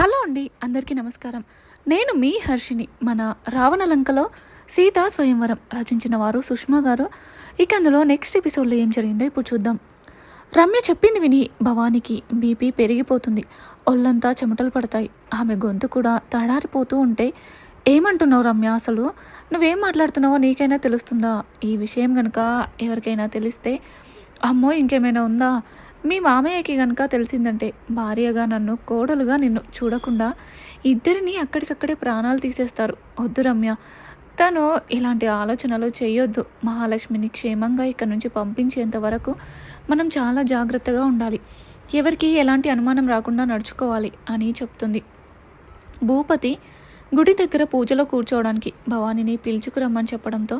Hello అండి అందరికీ నమస్కారం. నేను మీ హర్షిని మన రావణలంకలో సీతా స్వయంవరం రచించిన వారు సుష్మా గారు. ఇక అందులో నెక్స్ట్ ఎపిసోడ్లో ఏం జరిగిందో ఇప్పుడు చూద్దాం. రమ్య చెప్పింది విని భవానికి బీపీ పెరిగిపోతుంది. ఒళ్ళంతా చెమటలు పడతాయి. ఆమె గొంతు కూడా తడారిపోతూ ఉంటే ఏమంటున్నావు రమ్య అసలు? నువ్వేం మాట్లాడుతున్నావో నీకైనా తెలుస్తుందా? ఈ విషయం కనుక ఎవరికైనా తెలిస్తే అమ్మో ఇంకేమైనా ఉందా? మీ మామయ్యకి కనుక తెలిసిందంటే భార్యగా నన్ను కోడలుగా నిన్ను చూడకుండా ఇద్దరిని అక్కడికక్కడే ప్రాణాలు తీసేస్తారు. వద్దు రమ్య. తను ఇలాంటి ఆలోచనలు చేయొద్దు. మహాలక్ష్మిని క్షేమంగా ఇక్కడ నుంచి పంపించేంత వరకు మనం చాలా జాగ్రత్తగా ఉండాలి. ఎవరికి ఎలాంటి అనుమానం రాకుండా నడుచుకోవాలి అని చెప్తుంది. భూపతి గుడి దగ్గర పూజలో కూర్చోవడానికి భవానీని పిలుచుకురమ్మని చెప్పడంతో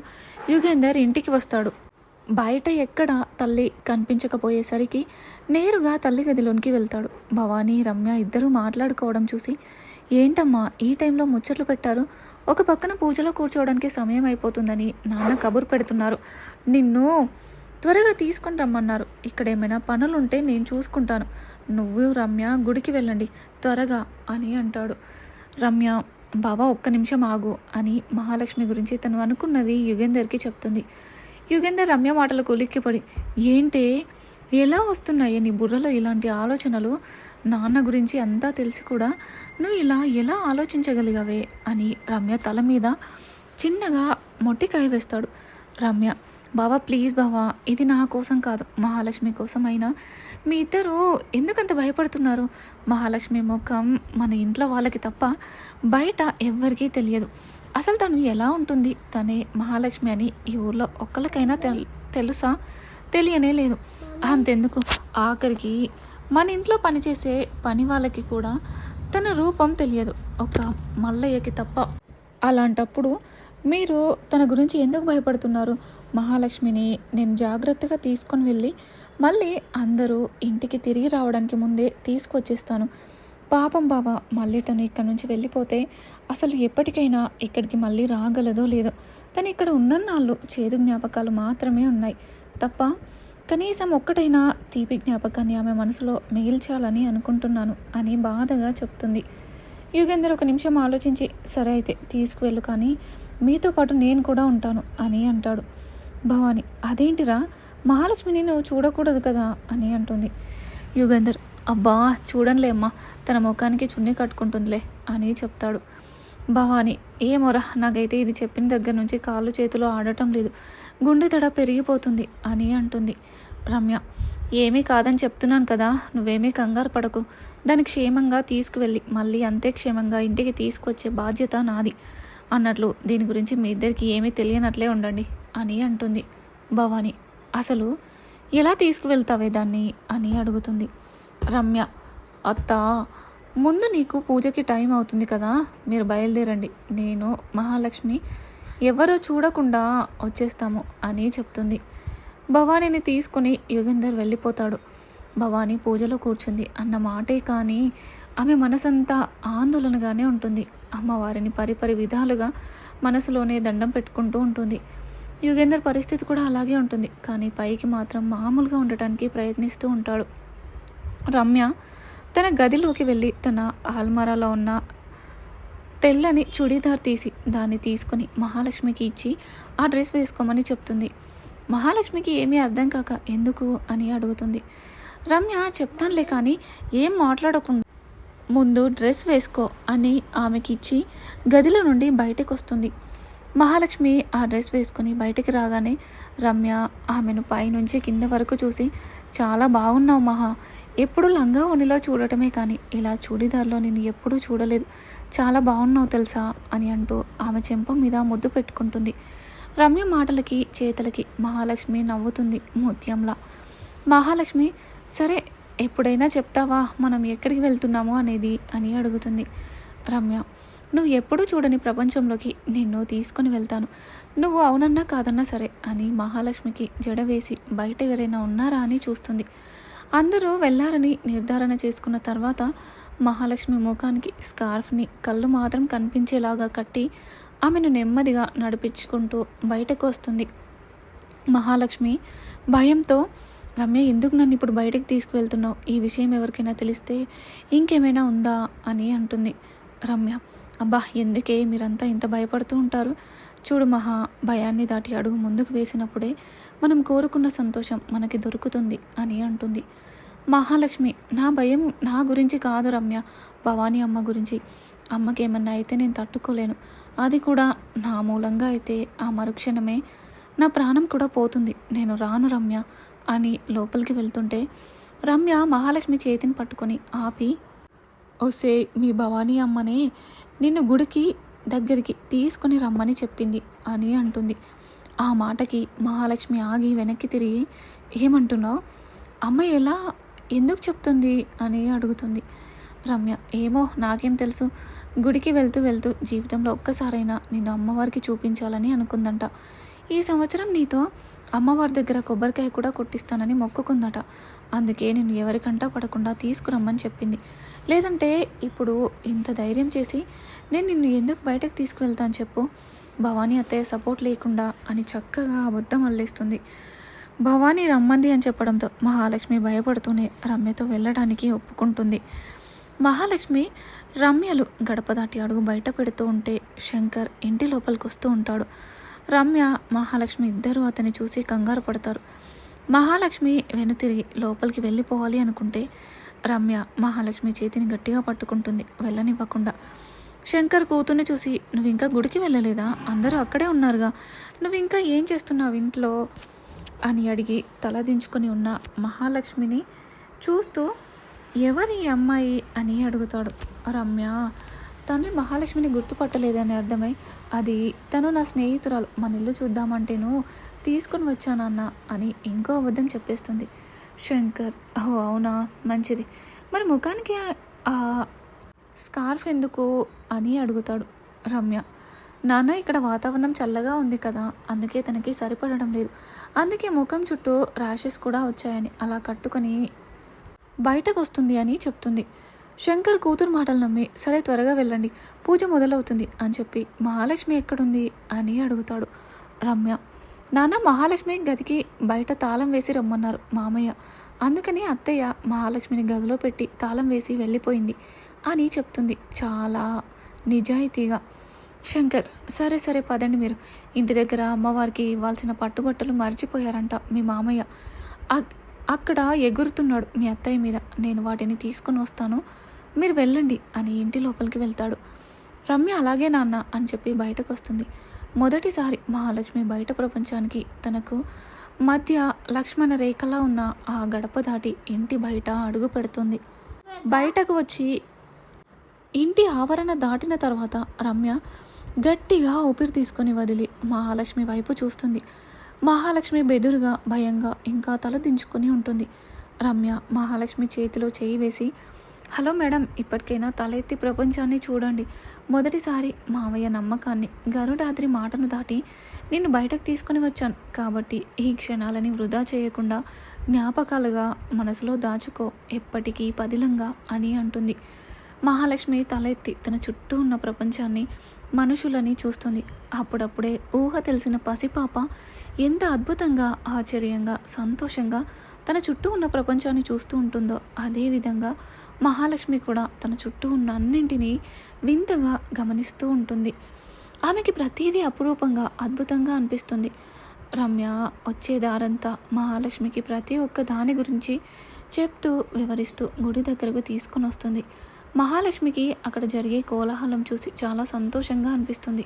యుగేందర్ ఇంటికి వస్తాడు. బయట ఎక్కడ తల్లి కనిపించకపోయేసరికి నేరుగా తల్లి గదిలోనికి వెళ్తాడు. భవానీ రమ్య ఇద్దరూ మాట్లాడుకోవడం చూసి ఏంటమ్మా ఈ టైంలో ముచ్చట్లు పెట్టారు? ఒక పక్కన పూజలో కూర్చోవడానికి సమయం అయిపోతుందని నాన్న కబురు పెడుతున్నారు. నిన్ను త్వరగా తీసుకొని రమ్మన్నారు. ఇక్కడ ఏమైనా పనులుంటే నేను చూసుకుంటాను. నువ్వు రమ్య గుడికి వెళ్ళండి. త్వరగా అని అంటాడు. రమ్య బాబా ఒక్క నిమిషం ఆగు అని మహాలక్ష్మి గురించి తను అనుకున్నది యుగేందర్కి చెప్తుంది. యుగేందర్ రమ్య మాటలకు ఉలిక్కిపడి ఏంటే? ఎలా వస్తున్నాయి నీ బుర్రలో ఇలాంటి ఆలోచనలు? నాన్న గురించి అంతా తెలిసి కూడా నువ్వు ఇలా ఎలా ఆలోచించగలిగావే? అని రమ్య తల మీద చిన్నగా మొట్టికాయ వేస్తాడు. రమ్య బావా ప్లీజ్ బావా ఇది నా కోసం కాదు. మహాలక్ష్మి కోసం అయినా మీ ఇద్దరు ఎందుకంత భయపడుతున్నారు? మహాలక్ష్మి ముఖం మన ఇంట్లో వాళ్ళకి తప్ప బయట ఎవ్వరికీ తెలియదు. అసలు తను ఎలా ఉంటుంది? తనే మహాలక్ష్మి అని ఈ ఊర్లో ఒక్కరికైనా తెల్ తెలుసా? తెలియనే లేదు. అంతెందుకు? ఆఖరికి మన ఇంట్లో పనిచేసే పని వాళ్ళకి కూడా తన రూపం తెలియదు. ఒక మల్లయ్యకి తప్ప. అలాంటప్పుడు మీరు తన గురించి ఎందుకు భయపడుతున్నారు? మహాలక్ష్మిని నేను జాగ్రత్తగా తీసుకొని వెళ్ళి మళ్ళీ అందరూ ఇంటికి తిరిగి రావడానికి ముందే తీసుకొచ్చేస్తాను. పాపం బావ మళ్ళీ తను ఇక్కడ నుంచి వెళ్ళిపోతే అసలు ఎప్పటికైనా ఇక్కడికి మళ్ళీ రాగలదో లేదో. తను ఇక్కడ ఉన్నన్నాళ్ళు చేదు జ్ఞాపకాలు మాత్రమే ఉన్నాయి. తప్ప కనీసం ఒక్కటైనా తీపి జ్ఞాపకాన్ని ఆమె మనసులో మిగిల్చాలని అనుకుంటున్నాను అని బాధగా చెప్తుంది. యుగేందర్ ఒక నిమిషం ఆలోచించి సరే అయితే తీసుకువెళ్ళు కానీ మీతో పాటు నేను కూడా ఉంటాను అని అంటాడు. భవాని అదేంటిరా? మహాలక్ష్మిని నువ్వు చూడకూడదు కదా అని అంటుంది. యుగేందర్ అబ్బా చూడంలే అమ్మా తన ముఖానికి చున్నీ కట్టుకుంటుందిలే అని చెప్తాడు. భవాని ఏమోరా నాకైతే ఇది చెప్పిన దగ్గర నుంచి కాళ్ళు చేతులు ఆడటం లేదు. గుండె తడ పెరిగిపోతుంది అని అంటుంది. రమ్య ఏమీ కాదని చెప్తున్నాను కదా నువ్వేమీ కంగారు పడకు. దాన్ని క్షేమంగా తీసుకువెళ్ళి మళ్ళీ అంతే క్షేమంగా ఇంటికి తీసుకొచ్చే బాధ్యత నాది అన్నట్లు దీని గురించి మీ ఇద్దరికి ఏమీ తెలియనట్లే ఉండండి అని అంటుంది భవాని. అసలు ఎలా తీసుకువెళ్తావే దాన్ని అని అడుగుతుంది. రమ్య అత్త ముందు నీకు పూజకి టైం అవుతుంది కదా మీరు బయలుదేరండి. నేను మహాలక్ష్మి ఎవరో చూడకుండా వచ్చేస్తాము అని చెప్తుంది. భవానీని తీసుకుని యుగేందర్ వెళ్ళిపోతాడు. భవానీ పూజలో కూర్చుంది. అన్న మాటే కానీ ఆమె మనసంతా ఆందోళనగానే ఉంటుంది. అమ్మవారిని పరిపరి విధాలుగా మనసులోనే దండం పెట్టుకుంటూ ఉంటుంది. యుగేందర్ పరిస్థితి కూడా అలాగే ఉంటుంది. కానీ పైకి మాత్రం మామూలుగా ఉండటానికి ప్రయత్నిస్తూ ఉంటాడు. రమ్య తన గదిలోకి వెళ్ళి తన ఆల్మరాలో ఉన్న తెల్లని చుడీదార్ తీసి దాన్ని తీసుకొని మహాలక్ష్మికి ఇచ్చి ఆ డ్రెస్ వేసుకోమని చెప్తుంది. మహాలక్ష్మికి ఏమీ అర్థం కాక ఎందుకు అని అడుగుతుంది. రమ్య చెప్తానులే కానీ ఏం మాట్లాడకుండా ముందు డ్రెస్ వేసుకో అని ఆమెకి ఇచ్చి గదిలో నుండి బయటకు వస్తుంది మహాలక్ష్మి ఆ డ్రెస్ వేసుకుని బయటికి రాగానే రమ్య ఆమెను పైనుంచి కింద వరకు చూసి చాలా బాగున్నావు మహా. ఎప్పుడు లంగా ఉనిలో చూడటమే కానీ ఇలా చూడిదార్లో నేను ఎప్పుడూ చూడలేదు. చాలా బాగున్నావు తెలుసా? అని అంటూ ఆమె చెంప మీద ముద్దు పెట్టుకుంటుంది. రమ్య మాటలకి చేతలకి మహాలక్ష్మి నవ్వుతుంది ముత్యంలా. మహాలక్ష్మి సరే ఎప్పుడైనా చెప్తావా? మనం ఎక్కడికి వెళ్తున్నామో అనేది అని అడుగుతుంది రమ్య. నువ్వు ఎప్పుడూ చూడని ప్రపంచంలోకి నిన్ను తీసుకొని వెళ్తాను. నువ్వు అవునన్నా కాదన్నా సరే అని మహాలక్ష్మికి జడ వేసి బయట ఎవరైనా ఉన్నారా అని చూస్తుంది. అందరూ వెళ్ళారని నిర్ధారణ చేసుకున్న తర్వాత మహాలక్ష్మి ముఖానికి స్కార్ఫ్ని కళ్ళు మాత్రం కనిపించేలాగా కట్టి ఆమెను నెమ్మదిగా నడిపించుకుంటూ బయటకు వస్తుంది. మహాలక్ష్మి భయంతో రమ్య ఎందుకు నన్ను ఇప్పుడు బయటకు తీసుకువెళ్తున్నావు? ఈ విషయం ఎవరికైనా తెలిస్తే ఇంకేమైనా ఉందా? అని అంటుంది రమ్య. అబ్బా ఎందుకే? మీరంతా ఇంత భయపడుతూ ఉంటారు. చూడు మహా భయాన్ని దాటి అడుగు ముందుకు వేసినప్పుడే మనం కోరుకున్న సంతోషం మనకి దొరుకుతుంది అని అంటుంది. మహాలక్ష్మి నా భయం నా గురించి కాదు రమ్య. భవానీ అమ్మ గురించి అమ్మకి ఏమన్నా అయితే నేను తట్టుకోలేను. అది కూడా నా మూలంగా అయితే ఆ మరుక్షణమే. నా ప్రాణం కూడా పోతుంది. నేను రాను రమ్య అని లోపలికి వెళ్తుంటే రమ్య మహాలక్ష్మి చేతిని పట్టుకొని ఆపి ఓసే మీ భవానీ అమ్మనే నిన్ను గుడికి దగ్గరికి తీసుకొని రమ్మని చెప్పింది అని అంటుంది. ఆ మాటకి మహాలక్ష్మి ఆగి వెనక్కి తిరిగి ఏమంటున్నావు? అమ్మ ఎలా? ఎందుకు చెప్తుంది? అని అడుగుతుంది. రమ్య ఏమో నాకేం తెలుసు. గుడికి వెళ్తూ వెళ్తూ జీవితంలో ఒక్కసారైనా నేను అమ్మవారికి చూపించాలని అనుకుందంట. ఈ సంవత్సరం నీతో అమ్మవారి దగ్గర కొబ్బరికాయ కూడా కొట్టిస్తానని మొక్కుకుందట. అందుకే నేను ఎవరికంటా పడకుండా తీసుకురమ్మని చెప్పింది. లేదంటే ఇప్పుడు ఇంత ధైర్యం చేసి నేను నిన్ను ఎందుకు బయటకు తీసుకువెళ్తాను చెప్పు? భవానీ అత్తయ్య సపోర్ట్ లేకుండా అని చక్కగా అబద్ధం అల్లేస్తుంది. భవానీ రమ్మంది అని చెప్పడంతో మహాలక్ష్మి భయపడుతూనే రమ్యతో వెళ్ళడానికి ఒప్పుకుంటుంది. మహాలక్ష్మి రమ్యలు గడప దాటి అడుగు బయట పెడుతూ ఉంటే శంకర్ ఇంటి లోపలికి వస్తూ ఉంటాడు. రమ్య మహాలక్ష్మి ఇద్దరూ అతన్ని చూసి కంగారు పడతారు. మహాలక్ష్మి వెనుతిరిగి లోపలికి వెళ్ళిపోవాలి అనుకుంటే రమ్య మహాలక్ష్మి చేతిని గట్టిగా పట్టుకుంటుంది వెళ్ళనివ్వకుండా. శంకర్ కూతుర్ని చూసి నువ్వు ఇంకా గుడికి వెళ్ళలేదా? అందరూ అక్కడే ఉన్నారుగా. నువ్వు ఇంకా ఏం చేస్తున్నావు ఇంట్లో? అని అడిగి తలదించుకొని ఉన్న మహాలక్ష్మిని చూస్తూ ఎవరి అమ్మాయి? అని అడుగుతాడు రమ్య. తను మహాలక్ష్మిని గుర్తుపట్టలేదని అర్థమై అది తను నా స్నేహితురాలు మన ఇల్లు చూద్దామంటేను తీసుకొని వచ్చానన్న అని ఇంకో అబద్ధం చెప్పేస్తుంది. శంకర్ ఓ అవునా? మంచిది. మరి ముఖానికి ఆ స్కార్ఫ్ ఎందుకు అని అడుగుతాడు రమ్య. నాన్న ఇక్కడ వాతావరణం చల్లగా ఉంది కదా అందుకే తనకి సరిపడడం లేదు. అందుకే ముఖం చుట్టూ ర్యాషెస్ కూడా వచ్చాయని అలా కట్టుకొని బయటకు వస్తుంది అని చెప్తుంది. శంకర్ కూతురు మాటలు నమ్మి సరే త్వరగా వెళ్ళండి. పూజ మొదలవుతుంది అని చెప్పి మహాలక్ష్మి ఎక్కడుంది? అని అడుగుతాడు రమ్య. నాన్న మహాలక్ష్మి గదికి బయట తాళం వేసి రమ్మన్నారు మామయ్య. అందుకని అత్తయ్య మహాలక్ష్మిని గదిలో పెట్టి తాళం వేసి వెళ్ళిపోయింది అని చెప్తుంది చాలా నిజాయితీగా శంకర్. సరే సరే పదండి మీరు. ఇంటి దగ్గర అమ్మవారికి ఇవ్వాల్సిన పట్టుబట్టలు మర్చిపోయారంట మీ మామయ్య. అక్కడ ఎగురుతున్నాడు మీ అత్తయ్య మీద. నేను వాటిని తీసుకొని వస్తాను. మీరు వెళ్ళండి అని ఇంటి లోపలికి వెళ్తాడు. రమ్య అలాగే నాన్న అని చెప్పి బయటకు వస్తుంది మొదటిసారి మహాలక్ష్మి బయట ప్రపంచానికి తనకు మధ్య లక్ష్మణ రేఖలా ఉన్న ఆ గడప దాటి ఇంటి బయట అడుగు పెడుతుంది. బయటకు వచ్చి ఇంటి ఆవరణ దాటిన తర్వాత రమ్య గట్టిగా ఊపిరి తీసుకొని వదిలి మహాలక్ష్మి వైపు చూస్తుంది. మహాలక్ష్మి బెదురుగా భయంగా ఇంకా తల దించుకొని ఉంటుంది. రమ్య మహాలక్ష్మి చేతిలో చేయి వేసి హలో మేడం ఇప్పటికైనా తలెత్తి ప్రపంచాన్ని చూడండి. మొదటిసారి మావయ్య నమ్మకాన్ని గరుడాద్రి మాటను దాటి నిన్ను బయటకు తీసుకొని వచ్చాను. కాబట్టి ఈ క్షణాలని వృధా చేయకుండా జ్ఞాపకాలుగా మనసులో దాచుకో ఎప్పటికీ పదిలంగా అని అంటుంది. మహాలక్ష్మి తలెత్తి తన చుట్టూ ఉన్న ప్రపంచాన్ని మనుషులని చూస్తుంది. అప్పుడప్పుడే ఊహ తెలిసిన పసిపాప ఎంత అద్భుతంగా ఆశ్చర్యంగా సంతోషంగా తన చుట్టూ ఉన్న ప్రపంచాన్ని చూస్తూ ఉంటుందో అదేవిధంగా మహాలక్ష్మి కూడా తన చుట్టూ ఉన్న అన్నింటినీ వింతగా గమనిస్తూ ఉంటుంది. ఆమెకి ప్రతిదీ అపురూపంగా అద్భుతంగా అనిపిస్తుంది. రమ్య వచ్చే దారంతా మహాలక్ష్మికి ప్రతి ఒక్క దాని గురించి చెప్తూ వివరిస్తూ గుడి దగ్గరకు తీసుకొని వస్తుంది. మహాలక్ష్మికి అక్కడ జరిగే కోలాహలం చూసి చాలా సంతోషంగా అనిపిస్తుంది.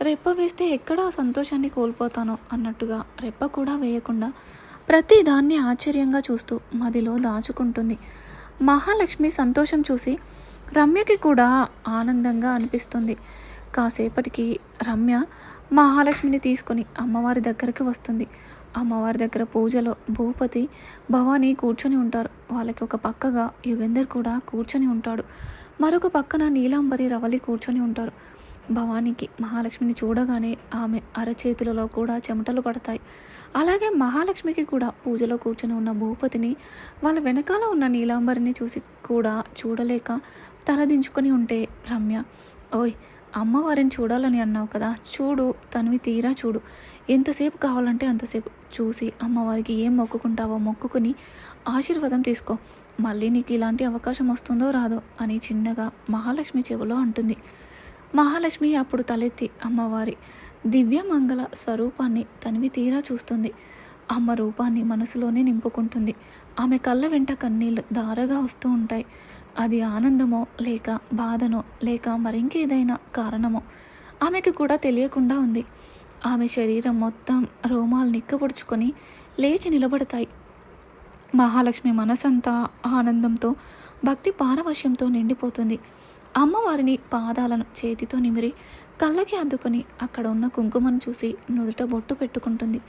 రెప్ప వేస్తే ఎక్కడ సంతోషాన్ని కోల్పోతానో అన్నట్టుగా రెప్ప కూడా వేయకుండా ప్రతి దాన్ని ఆశ్చర్యంగా చూస్తూ మదిలో దాచుకుంటుంది. మహాలక్ష్మి సంతోషం చూసి రమ్యకి కూడా ఆనందంగా అనిపిస్తుంది. కాసేపటికి రమ్య మహాలక్ష్మిని తీసుకొని అమ్మవారి దగ్గరికి వస్తుంది. అమ్మవారి దగ్గర పూజలో భూపతి భవానీ కూర్చొని ఉంటారు. వాళ్ళకి ఒక పక్కగా యుగేందర్ కూడా కూర్చొని ఉంటాడు. మరొక పక్కన నీలాంబరి రవలి కూర్చొని ఉంటారు. భవానీకి మహాలక్ష్మిని చూడగానే ఆమె అరచేతులలో కూడా చెమటలు పడతాయి. అలాగే మహాలక్ష్మికి కూడా పూజలో కూర్చొని ఉన్న భూపతిని వాళ్ళ వెనకాల ఉన్న నీలాంబరిని చూసి కూడా చూడలేక తలదించుకొని ఉంటే రమ్య ఓయ్ అమ్మవారిని చూడాలని అన్నావు కదా చూడు తనివి తీరా చూడు. ఎంతసేపు కావాలంటే అంతసేపు చూసి అమ్మవారికి ఏం మొక్కుకుంటావో మొక్కుకుని ఆశీర్వాదం తీసుకో. మళ్ళీ నీకు ఇలాంటి అవకాశం వస్తుందో రాదో అని చిన్నగా మహాలక్ష్మి చెవిలో అంటుంది. మహాలక్ష్మి అప్పుడు తలెత్తి అమ్మవారి దివ్యమంగళ స్వరూపాన్ని తనివి తీరా చూస్తుంది. అమ్మ రూపాన్ని మనసులోనే నింపుకుంటుంది. ఆమె కళ్ళ వెంట కన్నీళ్ళు దారగా వస్తూ ఉంటాయి. అది ఆనందమో లేక బాధనో లేక మరింకేదైనా కారణమో ఆమెకు కూడా తెలియకుండా ఉంది. ఆమె శరీరం మొత్తం రోమాలు నిక్కబొడుచుకొని లేచి నిలబడతాయి. మహాలక్ష్మి మనసంతా ఆనందంతో భక్తి పారవశ్యంతో నిండిపోతుంది. అమ్మవారిని పాదాలను చేతితో నిమిరి కళ్ళకి అద్దుకొని అక్కడ ఉన్న కుంకుమను చూసి నుదుట బొట్టు పెట్టుకుంటుంది.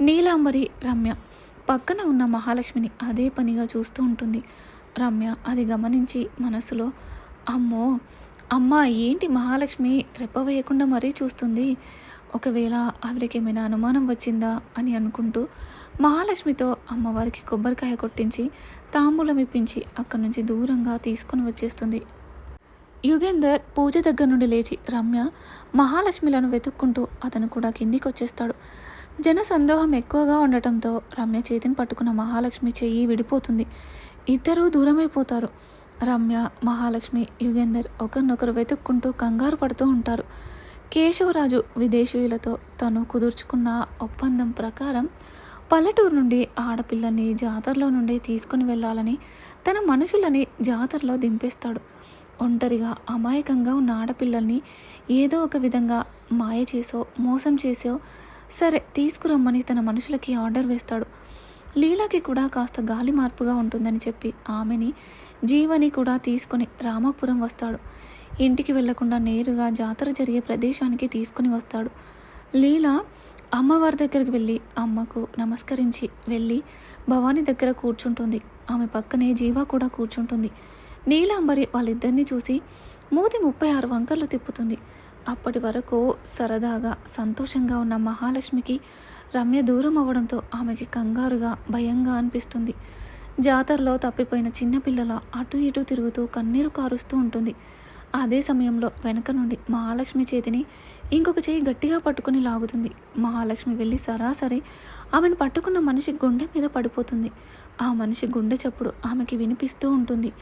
నీలాంబరి రమ్య. పక్కన ఉన్న మహాలక్ష్మిని అదే పనిగా చూస్తూ ఉంటుంది. రమ్య అది గమనించి మనసులో అమ్మో! అమ్మ! ఏంటి మహాలక్ష్మి? రెప్పవేయకుండా మరీ చూస్తుంది. ఒకవేళ ఆవిడకి ఏమైనా అనుమానం వచ్చిందా? అని అనుకుంటూ మహాలక్ష్మితో అమ్మవారికి కొబ్బరికాయ కొట్టించి తాంబూలం ఇప్పించి అక్కడి నుంచి దూరంగా తీసుకుని వచ్చేస్తుంది యుగేందర్ పూజ దగ్గర నుండి లేచి రమ్య మహాలక్ష్మిలను వెతుక్కుంటూ అతను కూడా కిందికి వచ్చేస్తాడు జన సందోహం ఎక్కువగా ఉండటంతో రమ్య చేతిని పట్టుకున్న మహాలక్ష్మి చెయ్యి విడిపోతుంది. ఇద్దరూ దూరమైపోతారు. రమ్య మహాలక్ష్మి యుగేందర్ ఒకరినొకరు వెతుక్కుంటూ కంగారు పడుతూ ఉంటారు. కేశవరాజు విదేశీయులతో తను కుదుర్చుకున్న ఒప్పందం ప్రకారం పల్లెటూరు నుండి ఆడపిల్లని జాతరలో నుండి తీసుకుని వెళ్ళాలని తన మనుషులని జాతరలో దింపేస్తాడు. ఒంటరిగా అమాయకంగా ఉన్న ఆడపిల్లల్ని ఏదో ఒక విధంగా మాయ చేసో మోసం చేసో సరే తీసుకురమ్మని తన మనుషులకి ఆర్డర్ వేస్తాడు. లీలాకి కూడా కాస్త గాలి మార్పుగా ఉంటుందని చెప్పి ఆమెని జీవని కూడా తీసుకుని రామాపురం వస్తాడు. ఇంటికి వెళ్ళకుండా నేరుగా జాతర జరిగే ప్రదేశానికి తీసుకుని వస్తాడు. లీల అమ్మవారి దగ్గరికి వెళ్ళి అమ్మకు నమస్కరించి వెళ్ళి భవానీ దగ్గర కూర్చుంటుంది. ఆమె పక్కనే జీవా కూడా కూర్చుంటుంది. నీలాంబరి వాళ్ళిద్దరిని చూసి మూతి ముప్పై ఆరు వంకర్లు తిప్పుతుంది. అప్పటి వరకు సరదాగా సంతోషంగా ఉన్న మహాలక్ష్మికి రమ్య దూరం అవ్వడంతో ఆమెకి కంగారుగా భయంగా అనిపిస్తుంది. జాతరలో తప్పిపోయిన చిన్నపిల్లల అటు ఇటు తిరుగుతూ కన్నీరు కారుస్తూ ఉంటుంది. అదే సమయంలో వెనక నుండి మహాలక్ష్మి చేతిని ఇంకొక చేయి గట్టిగా పట్టుకుని లాగుతుంది. మహాలక్ష్మి వెళ్ళి సరాసరి ఆమెను పట్టుకున్న మనిషి గుండె మీద పడిపోతుంది. ఆ మనిషి గుండె చప్పుడు ఆమెకి వినిపిస్తూ ఉంటుంది.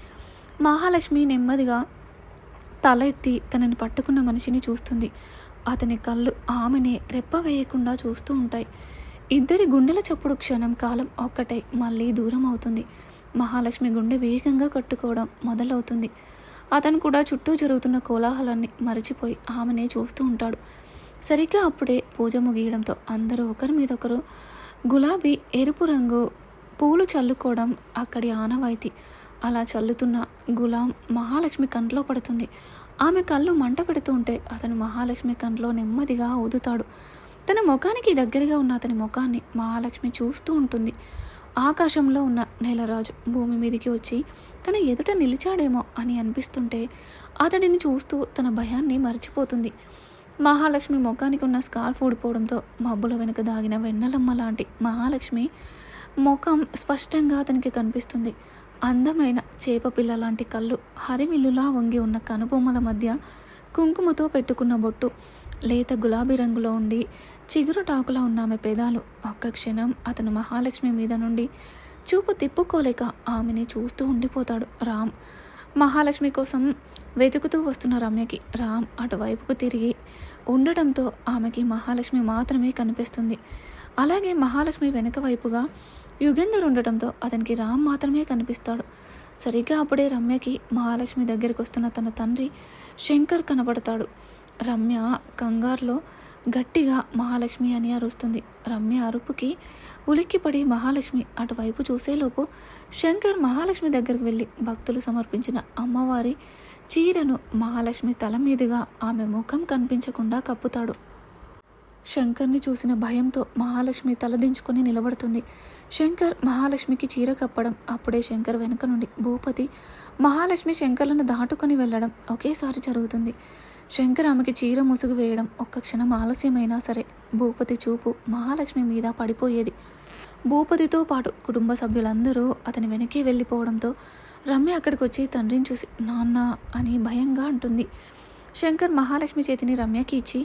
మహాలక్ష్మి నెమ్మదిగా తల ఎత్తి తనని పట్టుకున్న మనిషిని చూస్తుంది. అతని కళ్ళు ఆమెనే రెప్ప వేయకుండా చూస్తూ ఉంటాయి. ఇద్దరి గుండెల చప్పుడు క్షణం కాలం ఒక్కటే మళ్ళీ దూరం అవుతుంది. మహాలక్ష్మి గుండె వేగంగా కట్టుకోవడం మొదలవుతుంది. అతను కూడా చుట్టూ జరుగుతున్న కోలాహలాన్ని మరచిపోయి ఆమెనే చూస్తూ ఉంటాడు. సరిగ్గా అప్పుడే పూజ ముగియడంతో అందరూ ఒకరి మీద ఒకరు గులాబీ ఎరుపు రంగు పూలు చల్లుకోవడం అక్కడి ఆనవాయితీ. అలా చల్లుతున్న గులాం మహాలక్ష్మి కంట్లో పడుతుంది. ఆమె కళ్ళు మంట పెడుతూ ఉంటే అతను మహాలక్ష్మి కంట్లో నెమ్మదిగా ఊదుతాడు. తన ముఖానికి దగ్గరగా ఉన్న అతని ముఖాన్ని మహాలక్ష్మి చూస్తూ ఉంటుంది. ఆకాశంలో ఉన్న నీలరాజు భూమి మీదకి వచ్చి తన ఎదుట నిలిచాడేమో అని అనిపిస్తుంటే అతడిని చూస్తూ తన భయాన్ని మర్చిపోతుంది. మహాలక్ష్మి ముఖానికి ఉన్న స్కార్ఫ్ ఊడిపోవడంతో మబ్బుల వెనుక దాగిన వెన్నెలమ్మ లాంటి మహాలక్ష్మి ముఖం స్పష్టంగా అతనికి కనిపిస్తుంది. అందమైన చేప పిల్ల లాంటి కళ్ళు హరివిల్లులా వంగి ఉన్న కనుబొమ్మల మధ్య కుంకుమతో పెట్టుకున్న బొట్టు లేత గులాబీ రంగులో ఉండి చిగురుటాకులా ఉన్న ఆమె పెదాలు. ఒక్క క్షణం అతను మహాలక్ష్మి మీద నుండి చూపు తిప్పుకోలేక ఆమెని చూస్తూ ఉండిపోతాడు రామ్. మహాలక్ష్మి కోసం వెతుకుతూ వస్తున్న రమ్యకి రామ్ అటువైపుకు తిరిగి ఉండడంతో ఆమెకి మహాలక్ష్మి మాత్రమే కనిపిస్తుంది. అలాగే మహాలక్ష్మి వెనుక వైపుగా యుగేందర్ ఉండటంతో అతనికి రామ్ మాత్రమే కనిపిస్తాడు. సరిగ్గా అప్పుడే రమ్యకి మహాలక్ష్మి దగ్గరికి వస్తున్న తన తండ్రి శంకర్ కనబడతాడు రమ్య కంగారులో గట్టిగా మహాలక్ష్మి అని అరుస్తుంది. రమ్య అరుపుకి ఉలిక్కిపడి మహాలక్ష్మి అటువైపు చూసేలోపు శంకర్ మహాలక్ష్మి దగ్గరికి వెళ్ళి భక్తులు సమర్పించిన అమ్మవారి చీరను మహాలక్ష్మి తల మీదుగా ఆమె ముఖం కనిపించకుండా కప్పుతాడు. శంకర్ని చూసిన భయంతో మహాలక్ష్మి తలదించుకుని నిలబడుతుంది. శంకర్ మహాలక్ష్మికి చీర కప్పడం అప్పుడే శంకర్ వెనుక నుండి భూపతి మహాలక్ష్మి శంకర్లను దాటుకొని వెళ్ళడం ఒకేసారి జరుగుతుంది. శంకర్ ఆమెకి చీర ముసుగు వేయడం ఒక్క క్షణం ఆలస్యమైనా సరే భూపతి చూపు మహాలక్ష్మి మీద పడిపోయేది. భూపతితో పాటు కుటుంబ సభ్యులందరూ అతని వెనకే వెళ్ళిపోవడంతో రమ్య అక్కడికి వచ్చి తండ్రిని చూసి నాన్న అని భయంగా అంటుంది. శంకర్ మహాలక్ష్మి చేతిని రమ్యకి ఇచ్చి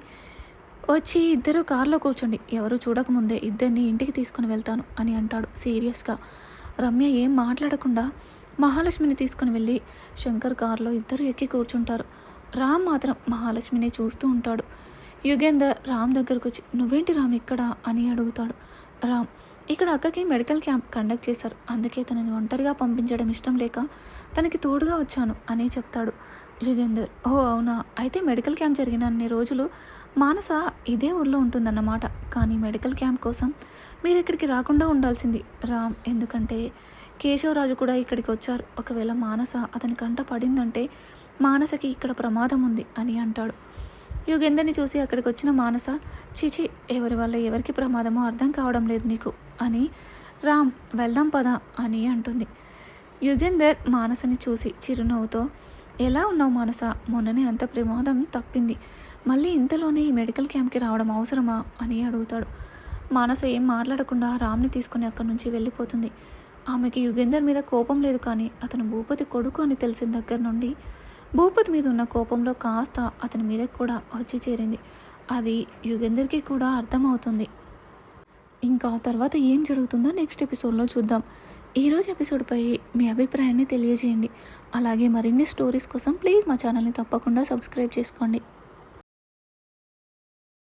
వచ్చి ఇద్దరు కారులో కూర్చోండి. ఎవరు చూడకముందే ఇద్దరిని ఇంటికి తీసుకుని వెళ్తాను అని అంటాడు సీరియస్గా. రమ్య ఏం మాట్లాడకుండా మహాలక్ష్మిని తీసుకుని వెళ్ళి శంకర్ కారులో ఇద్దరు ఎక్కి కూర్చుంటారు. రామ్ మాత్రం మహాలక్ష్మిని చూస్తూ ఉంటాడు. యుగేందర్ రామ్ దగ్గరకు వచ్చి నువ్వేంటి రామ్ ఇక్కడ? అని అడుగుతాడు. రామ్ ఇక్కడ అక్కకి మెడికల్ క్యాంప్ కండక్ట్ చేశారు. అందుకే తనని ఒంటరిగా పంపించడం ఇష్టం లేక తనకి తోడుగా వచ్చాను అని చెప్తాడు యుగేందర్. ఓ అవునా? అయితే మెడికల్ క్యాంప్ జరిగిన అన్ని రోజులు మానస ఇదే ఊర్లో ఉంటుందన్నమాట. కానీ మెడికల్ క్యాంప్ కోసం మీరు ఇక్కడికి రాకుండా ఉండాల్సింది. రామ్ ఎందుకంటే కేశవరాజు కూడా ఇక్కడికి వచ్చారు. ఒకవేళ మానస అతని కంట పడిందంటే మానసకి ఇక్కడ ప్రమాదం ఉంది అని అంటాడు. యుగేందర్ని చూసి అక్కడికి వచ్చిన మానస చిచి ఎవరి వల్ల ఎవరికి ప్రమాదమో అర్థం కావడం లేదు నీకు అని రామ్ వెళ్దాం పదా అని అంటుంది. యుగేందర్ మానసని చూసి చిరునవ్వుతో ఎలా ఉన్నావు మానస? మొన్ననే అంత ప్రమాదం తప్పింది. మళ్ళీ ఇంతలోనే ఈ మెడికల్ క్యాంప్కి రావడం అవసరమా అని అడుగుతాడు. మానస ఏం మాట్లాడకుండా రామ్ని తీసుకుని అక్కడి నుంచి వెళ్ళిపోతుంది. ఆమెకి యుగేందర్ మీద కోపం లేదు కానీ అతను భూపతి కొడుకు అని తెలిసిన దగ్గర నుండి భూపతి మీద ఉన్న కోపంలో కాస్త అతని మీద కూడా వచ్చి చేరింది. అది యుగేందర్కి కూడా అర్థమవుతుంది. ఇంకా తర్వాత ఏం జరుగుతుందో నెక్స్ట్ ఎపిసోడ్లో చూద్దాం. ఈరోజు ఎపిసోడ్పై మీ అభిప్రాయాన్ని తెలియజేయండి. అలాగే మరిన్ని స్టోరీస్ కోసం ప్లీజ్ మా ఛానల్ని తప్పకుండా సబ్స్క్రైబ్ చేసుకోండి.